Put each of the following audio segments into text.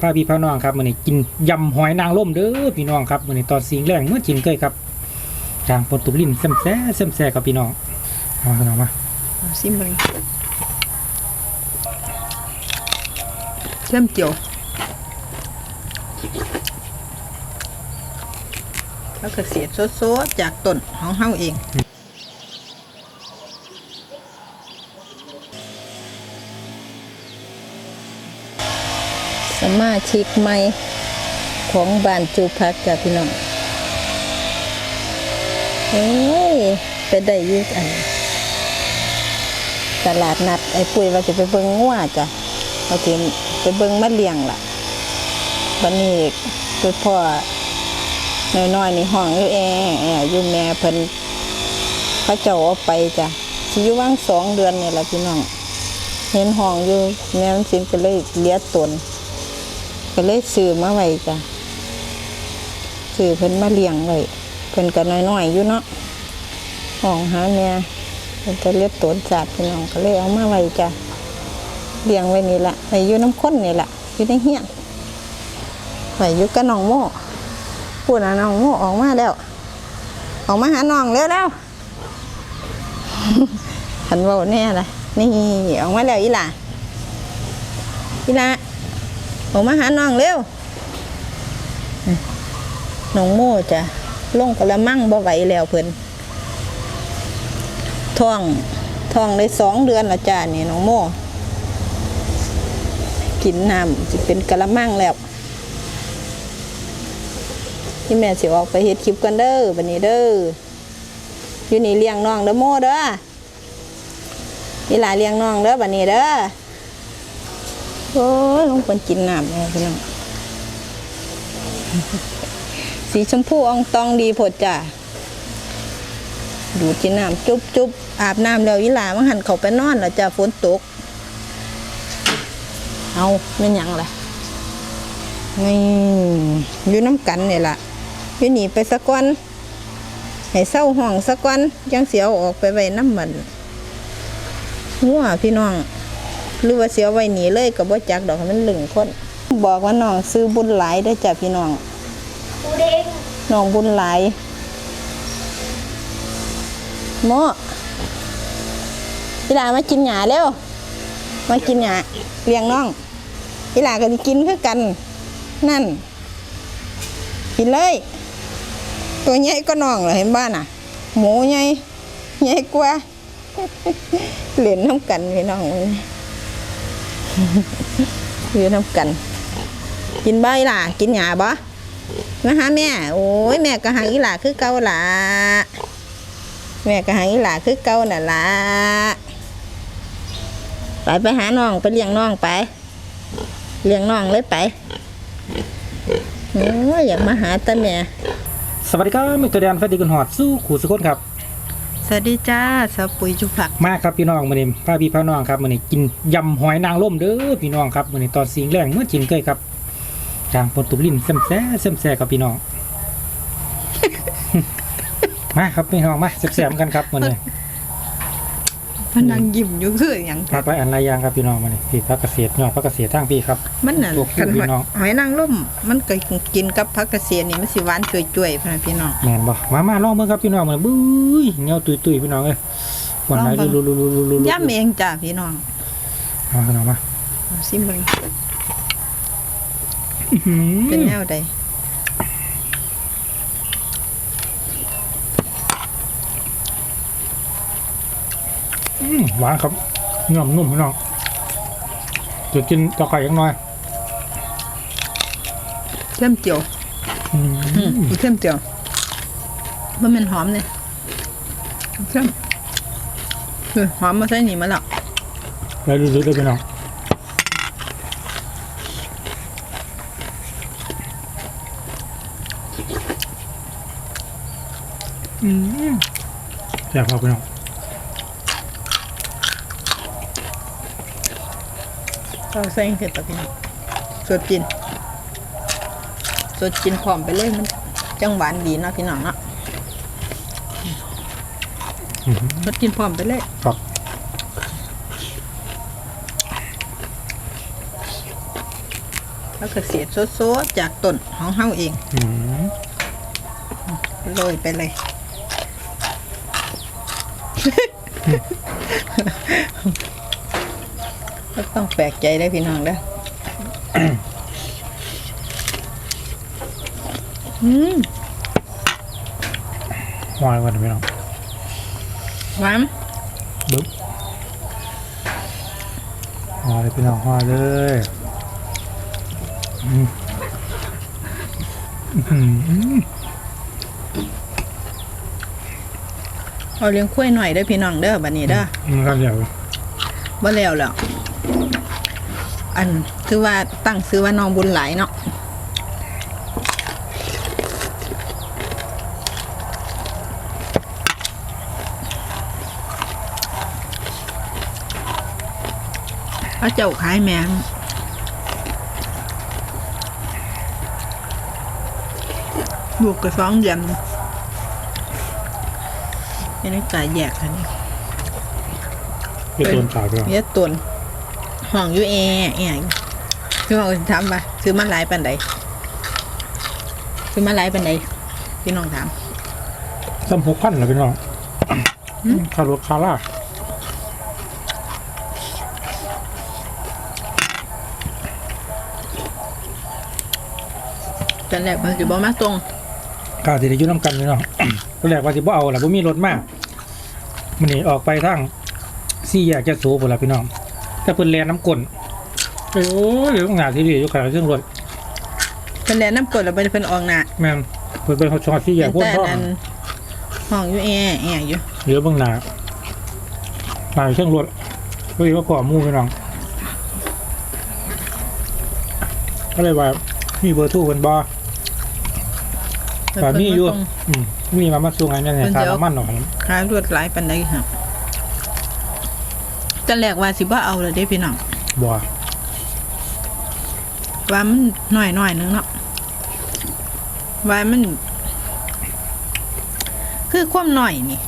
พาพี่พาน้องครับมื้อนี้กินยำหอยนางรมเด้อพี่น้องครับมื้อนี้ตอนสิงแรงเมื่อจินเคยครับจางปนตุลินแซ่บแซ่บแซ่บแซ่บครับพี่น้องเอาพี่น้องมาเอาซิมเบิงเริ่มเจียวแล้วก็เสียดโซดๆจากต้นของเฮาเอง สมาชิกใหม่ของบ้านจูพักจ้ะพี่น้องเฮ้ยไปได้ยุกอันตลาดนัดไอ้ปุ้ยว่าจะไปเบิ่งงัวจ้ะเราถึงไปเบิ่งมาเลียงล่ะบันนี้ไปพ่อน้อยๆนี่ห้องอยู่แอแออยู่แม่เพิ่นเขาเจ้าเอาไปจ้ะสิอยู่ว่างสองเดือนนี่แหละพี่น้องเห็นห้องอยู่แม่มันสินก็เลยเลี้ยตน ก็เลยซื้อมาไว้จ้ะซื้อเพิ่นมาเลี้ยงไว้เพิ่นก็น้อยๆอยู่เนาะห้องหาแม่มันจะเรียกตัวจัดพี่น้องก็เลยเอามาไว้จ้ะเลี้ยงไว้นี่แหละไว้อยู่น้ำข้นนี่แหละอยู่ในเฮียนไว้อยู่กับน้องโม่พูดนะน้องโม่ออกมาแล้วออกมาหาน้องเร็วแล้วหันเบาแน่ละนี่ออกมาแล้วอีหล่ะอีหล่ะ ออกมาหาน้องเร็วน้องโม่จ้ะลงกระมังบ่ไหวแล้วเพิ่นท้องท้องได้สองเดือนละจ้านี่น้องโม่กินน้ำจะเป็นกะละมังแล้วที่แม่สิออกไปเฮ็ดคลิปกันเด้อบันนี้เด้ออยู่นี่เลี้ยงน้องเด้อโม่เด้อนี่หลายเลี้ยงน้องเด้อบันนี้เด้อ โอ้ยลงคนกินน้ำแม่พี่น้องสีชมพูอองตองดีผดจ้าดูดกินน้ำจุบจุบอาบน้ำแล้วอีหลามันหันเขาไปนอนแล้วจ้ะฝนตก เอาไม่นยังล่ะนี่อยู่น้ำกันเนี่ยล่ะอยู่หนีไปสักวันให้เศร้าห้องสักวันยังเสียวออกไปไว้น้ำมันงัวพี่น้อง หรือว่าเสียวไว้หนีเลยกับว่าจักดอกให้มันหลึงคนบอกว่าน้องซื้อบุญหลายได้จ้ะพี่น้องน้องบุญหลายโมอีหลามากินหยาเร็วมากินหยาเลี้ยงน้องอีหลาก็จะกินคือกัน นั่น กินเลย ตัวใหญ่ก็น้องเหรอเห็นบ้านอะ หมูใหญ่ใหญ่กว่าเหรียญน้ำกันพี่น้องเอ้ย เหรียญน้ำกัน กินบ่อีหล่ะ กินหยาบ่มาหาแม่ โอ้ยแม่ก็หาอีหล่าคือเก่าล่ะแม่ก็หาอีหลาคือเก่าน่ะล่ะไปไปหาน้องไปเลี้ยงน้องไป เลี้ยงน้องเลยไปโอ้ยอยากมาหาตาแม่สวัสดีครับมิตรแดนสวัสดีคุณหอดสู้ขู่สุขคนครับ สวัสดีจ้าสาวปุ๋ยจุผักมาครับพี่น้องมื้อนี้พาพี่พาน้องครับมื้อนี้กินยำหอยนางรมเด้อพี่น้องครับมื้อนี้ตอนสิงแรงเมื่อจินเคยครับจางปนตุลินแซ่บแซ่บแซ่บแซ่บครับพี่น้องมาครับพี่น้องมาแซ่บๆกันครับมื้อนี้มั นนั่งยิ้มอยู่คืออย่างพักไว้อันละอย่างครับพี่น้องมื้อนี้พี่พักเกษตรยอดพักเกษตรทางพี่ครับมันน่ะตัวผู้คันพี่น้องหอยนางรมมันก็กินกับผักกระเสียนี่มันสิหวานจ่ยๆพ่นนะพี่น้องแม่นบ่มามาลองเบิ่งครับพี่น้องมื้อนี้บุ้ยเหนียวตุยๆพี่น้องเอ้ยวานไหลลองเบิ่ลุลุๆๆๆๆย่ำเองจ้าพี่น้องเอาพี่น้องมาซิมเบิงเป็นแนวใด มหวานครับเนื้อนุ่มพี่น้องจะกินตะไคร้ยังน้อยเริ่มเจียวอืมอืมอีกเริ่มเจียวมันเป็นหอมเนี่ยเริ่มเออหอมมาใส่นี่มาแล้วแล้วรู้ๆเลยพี่น้องอืมแซ่บครับพี่น้อง เราใส่เสร็จแล้วพี่น้องสดกิน สดกินพร้อมไปเลยมัน จังหวานดีเนาะพี่น้องเนาะอื้อหือสดกินพร้อมไปเลยครับแล้วก็เสียดโซดๆจากต้นของเฮาเองอืมโรยไปเลย ก็ต้องแปลกใจได้พี่น้องเด้ออืมหอยก่อนพี่น้องหวานบึ๊บหอยเลยพี่น้องหอยเลยอืมอื้อหือเอาเลี้ยงคุ้ยหน่อยเด้อพี่น้องเด้อบัดนี้เด้ออืมครับเดี๋ยว บ่แล้วแล้ว อันคือว่าตั้งซื้อว่าน้องบุญหลายเนาะพระเจ้าขายแมงลูกกระสองเดือนยังไม่จ่ายแยกอันนี้พี่ต้นขาวพี่น้องเยอะตุน ห้องอยู่แอแออยู่คือว่าถามว่าซื้อมาหลายปันใดซื้อมาหลายปันใดพี่น้องถามซ้ำหกพันเหรอพี่น้องคารถคาร่าตอนแรกมันจะบอกมาตรงกาสิได้อยุ่น้ำกันพี่น้องตอนแรกว่าสิบ่เอาล่ะบ่มีรถมากมันนี่ออกไปทางสี่แยกจะโซ่พุ่นล่ะพี่น้อง แต่เพิ่นแลน้ำกลนโอ้ยเดี๋ยวงานที่ดีอยู่ขนาดเครื่องรถเป็นแลน้ำกรดแล้วไปเป็นออกหน้าแม่นเพิ่นเป็นเขาชอสี่แยกพ่นแต่พ่อนั้นห้องอยู่แอแออยู่เหลือเบื้องหน้ามาเครื่องรถก็เลยว่าขอหมู่พี่น้อง ก็เลยว่า มีเบอร์โทูเพิ่นบ่แต่มีอยู่อืมมีมามาส่งให้ยังไงค่าน้ำมันหน่อย ขายรวดหลายปันใดฮะ ตอนแรกว่าสิบ่เอาเลยเด้พี่น้องบ่ว่ามันหน่อยหน่อยๆนึงเนาะว่ามัน คือความหน่อยนี่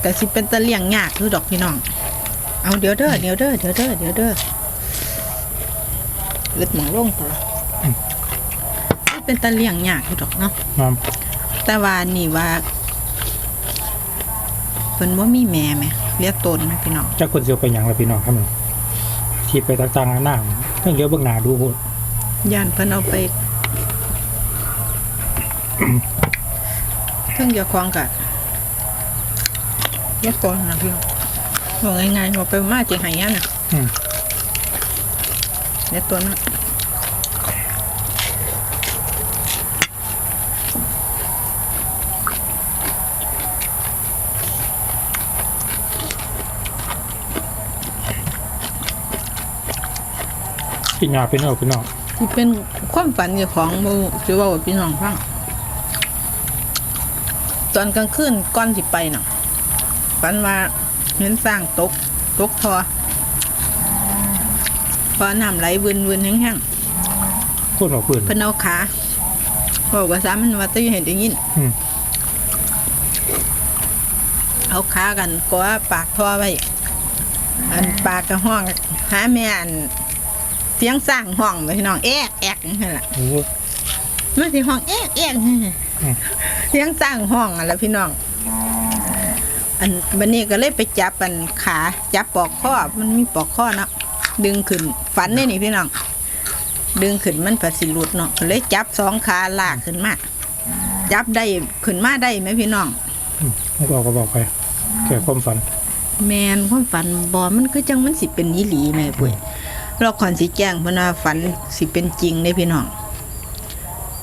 แต่สิเป็นตะเลี่ยงยากคือดอกพี่น้อง เอาเดี๋ยวเด้อเดี๋ยวเด้อเดี๋ยวเด้อเดี๋ยวเด้อเล็ดหมองลงตัวเป็นตะเลี่ยงยากคือดอกเนาะครับแต่ว่านี่ว่าเพิ่นว่ามีแม่ไหม เรียกตนไหมพี่น้องจักคนเสียวไปหยังล่ะพี่น้องครับขี่ไปต่างๆหน้าเพิ่งเลี้ยวเบื้องหน้าดูโพดย่านเพิ่นเอาไปเพิ่งจะคลองกะเรียกตนนะพี่น้องบอกง่ายๆบอกไปมาจริงหายยันน่ะอืมเรียกตนนะกินยาเป็นเอาพี่น้องที่เป็นความฝันเจ้าของโมจะว่าให้พี่น้องฟังตอนกลางคืนก่อนสิไปน่ะฝันว่าเห็นสร้างตกตกทอพอน้ำไหลวืนวืนๆแห้งโคตรเอาปืนๆเพิ่นเอาขาบอกว่าสามันว่าแตะเห็นได้ยินอืมเอาขากันก็ว่าปากท่อไว้อันปากกับห้องหาแม่อัน เสียงสร้างห้องไว้พี่น้องแอกแอกนั่นแหละโอ้โห มันสิห้องแอกแอกอืม เสียงสร้างห้องอะแล้วพี่น้อง อันวันนี้ก็เลยไปจับอันขาจับปอกข้อมันมีปอกข้อเนาะดึงขึ้นฝันได้นี่พี่น้อง ดึงขึ้นมันประสิหลุดเนาะก็เลยจับสองขาลากขึ้นมาจับได้ขึ้นมาได้ไหมพี่น้องอืมไม่บอกก็บอกไปแก่ความฝัน แมนความฝันบอมันคือจังมันสิเป็นยี่หลีแม่ปุ้ย เราขอนสิแจ้งเพนว่าฝันสิเป็นจริงเด้พี่น้อง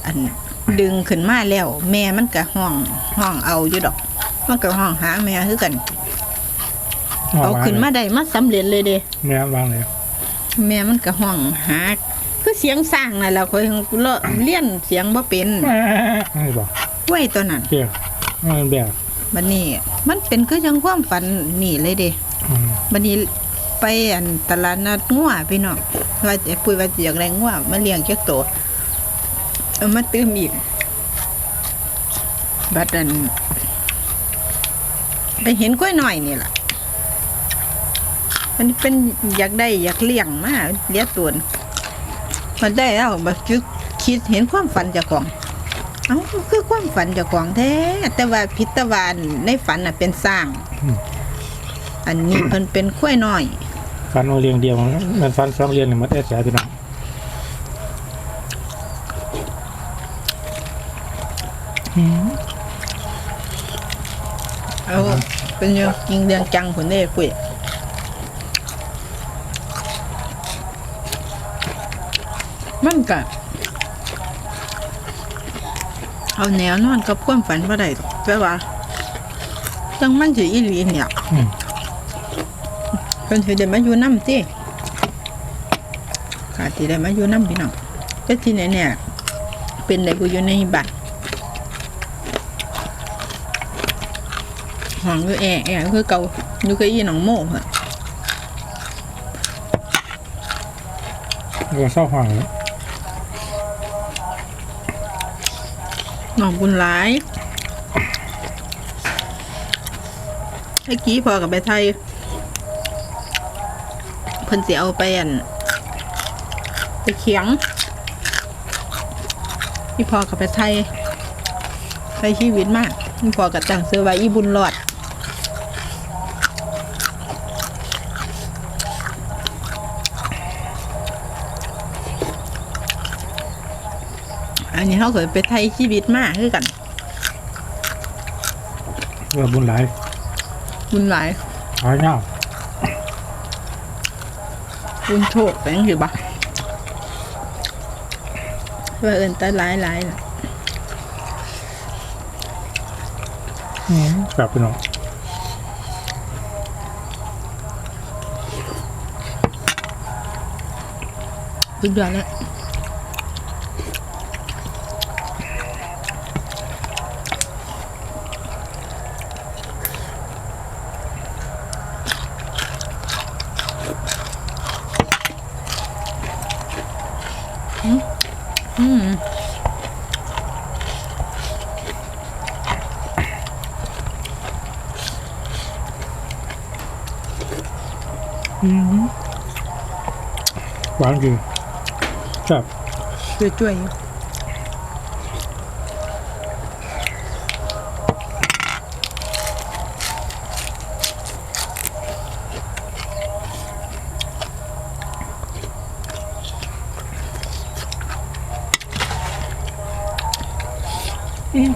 อันดึงขึ้นมาแล้ว แม่มันก็ห้องห้องเอาอยู่ดอก มันก็ห้องหาแม่คือกัน เอาขึ้นมาได้มาสำเร็จเลยเด้แม่วางเลยแม่มันก็ห้องหาคือเสียงสร้างนั่นแหละคอยเลาะเลี้ยนเสียงบ่เป็นไม่บอกไว้ตัวนั้นเกี่ยวมันแบบบัดนี้ มันเป็นคือจังความฝันนี่เลยเด้อืมบันนี้ ไปอันตลาดนัดงัวพี่น้องว่าจะปุ้ยว่าจะอยากได้งัวมาเลี้ยงเจ้าโตวเอามาตื้มอีกบัดนั้นไปเห็นกล้วยหน่อยนี่ล่ะมันเป็นอยากได้อยากเลี้ยงมาเลี้ยงตัวมันได้แล้วบักจึกคิดเห็นความฝันเจ้าของเอ้าคือความฝันเจ้าของแท้ แต่ว่าพิตวานในฝันน่ะเป็นสร้าง อันนี้เพิ่นเป็นข้วยน้อย ฟันโอาเรียงเดียวมันฟันสองเรียงเนี่ยมันได้เสียพี่น้องอืมเอาเป็นเรื่องจริงเรื่องจังผลได้คุยมันกะเอาแนวนอนกับความฝันบ่ได้ดอกแต่ว่าจังมันสิอีหลีเนี่ยอืม เพิ่นสิได้มาอยู่นำติขาดสิได้มาอยู่นำพี่น้องแต่ที่แน่ๆเป็นได้ผู้อยู่ในบ้านห้องอยู่แอแอคือเก่าอยู่กับอีหนองโม่เพิ่นก็เศร้าห่างเลยน้องบุญหลายไอ้กี้พอกับไปไทย เพิ่นสิเอาไปอันไปเขียงพี่พอกับไปไทยไปชีวิตมากพี่พอกับจังเสือไว้อีบุญรอดอันนี้เขาเคยไปไทยชีวิตมากคือกันว่าบุญหลายบุญหลายหายเน่า บุญโชคแปลงอยู่ปะว่าเอินแตาหลายหลายล่ะอืมกลับพี่น้องสุดยอดแล้ว หวานจริงจับช่วยๆอยู่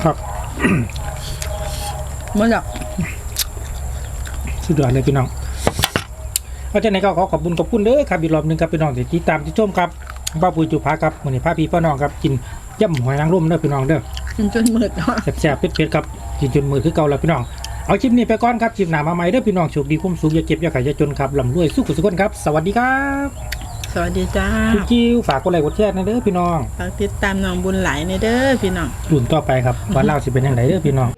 ครับหมดแล้วสุดยอดเลยพี่น้อง เพราะฉะนั้นก็ขอขอบคุณขอบคุณเด้อครับอีกรอบหนึ่งครับพี่น้องที่ติดตามที่ชมครับบ้าปุยจุภาครับวันนี้พาพี่พ่อน้องครับกินย่ำหอยนางรมเด้อพี่น้องเด้อจนจนมืดเนาะแซ่บๆเผ็ดๆครับกินจนมือคือเก่าแล้วพี่น้องเอาคลิปนี้ไปก่อนครับคลิปหน้ามาใหม่เด้อพี่น้องโชคดีคุ้มสูงอย่าเจ็บอย่าขายอย่าจนครับลำรวยสู้กุศลครับ สวัสดีครับ สวัสดีจ้าคุณจิวฝากกดไลค์กดแชร์นะเด้อพี่น้องฝากติดตามน้องบุญหลายในเด้อพี่น้องรุ่นต่อไปครับว่าเล่าสิเป็นยังไงเด้อพี่น้อง